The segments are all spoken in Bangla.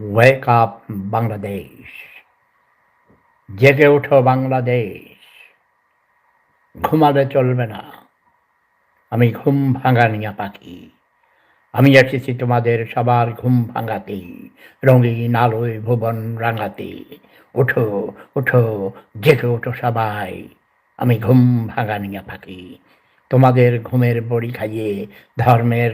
ওয়েক আপ বাংলাদেশ জেগে ওঠো, বাংলাদেশ। ঘুমালে চলবে না। আমি ঘুম ভাঙানিয়া পাখি। আমি এসেছি তোমাদের সবার ঘুম ভাঙাতে, রঙিন আলোয় ভুবন রাঙাতে। ওঠো ওঠো, জেগে ওঠো সবাই। আমি ঘুম ভাঙানিয়া পাখি। তোমাদের ঘুমের বড়ি খাইয়ে ধর্মের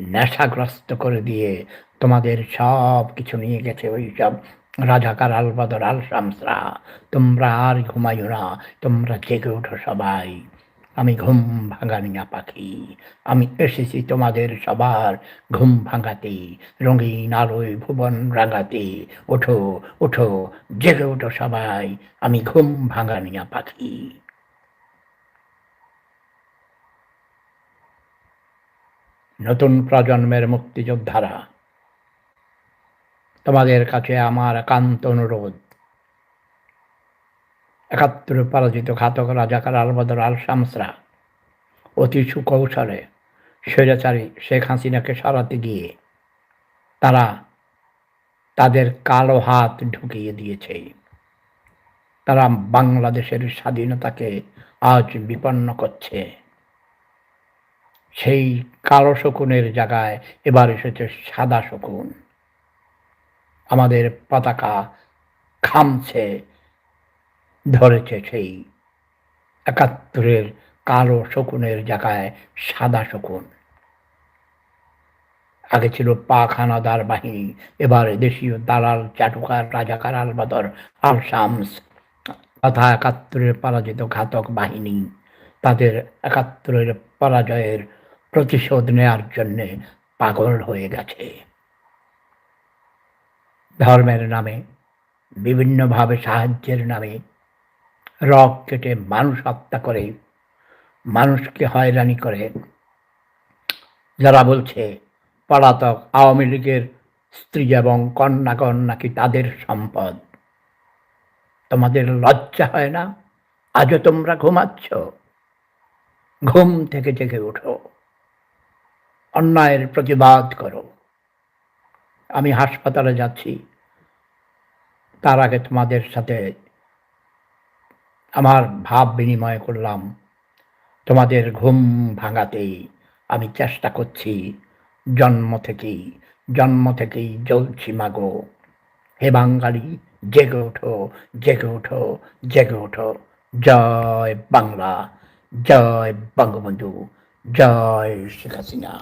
নেশাগ্রস্ত করে দিয়ে তোমাদের সব কিছু নিয়ে গেছে ওই সব রাজাকার আলবাদর, আল শামসরা। তোমরা আর ঘুমাইও না, তোমরা জেগে ওঠো সবাই। আমি ঘুম ভাঙানিয়া পাখি। আমি এসেছি তোমাদের সবার ঘুম ভাঙাতে, রঙিন আলোয় ভুবন রাঙাতে। ওঠো ওঠো, জেগে ওঠো সবাই। আমি ঘুম ভাঙানিয়া পাখি। নতুন প্রজন্মের মুক্তিযোদ্ধারা তোমাদের কাছে আমার একান্ত অনুরোধ। একাত্তরে পরাজিত ঘাতক রাজাকার আলবদর আল শামসরা অতি সুকৌশলে স্বৈরাচারী শেখ হাসিনাকে সরাতে গিয়ে তারা তাদের কালো হাত ঢুকিয়ে দিয়েছে। তারা বাংলাদেশের স্বাধীনতাকে আজ বিপন্ন করছে। সেই কালো শকুনের জায়গায় এবার এসেছে সাদা শকুন। আমাদের পতাকা খামছে, ধরেছে সেই একাত্তরের কালো শকুনের জায়গায় সাদা শকুন। আগে ছিল পাখানাদার বাহিনী, এবার দেশীয় দালাল চাটুকার রাজাকার, আলবাদর আল শামস তথা একাত্তরের পরাজিত ঘাতক বাহিনী। তাদের একাত্তরের পরাজয়ের প্রতিশোধ নেয়ার জন্যে পাগল হয়ে গেছে। ধর্মের নামে, বিভিন্নভাবে সাহায্যের নামে রক কেটে মানুষ হত্যা করে, মানুষকে হয়রানি করে। যারা বলছে পলাতক আওয়ামী লীগের স্ত্রী এবং কন্যাগণ নাকি তাদের সম্পদ। তোমাদের লজ্জা হয় না? আজও তোমরা ঘুমাচ্ছ? ঘুম থেকে জেগে ওঠো অন্যায়ের প্রতিবাদ করো। আমি হাসপাতালে যাচ্ছি। তার আগে তোমাদের সাথে আমার ভাব বিনিময় করলাম। তোমাদের ঘুম ভাঙাতেই আমি চেষ্টা করছি। জন্ম থেকেই জন্ম থেকেই জ্বলছি মাগো। হে বাঙালি, জেগে ওঠো জেগে ওঠো জেগে ওঠো। জয় বাংলা, জয় বঙ্গবন্ধু, জয় শেখ হাসিনা।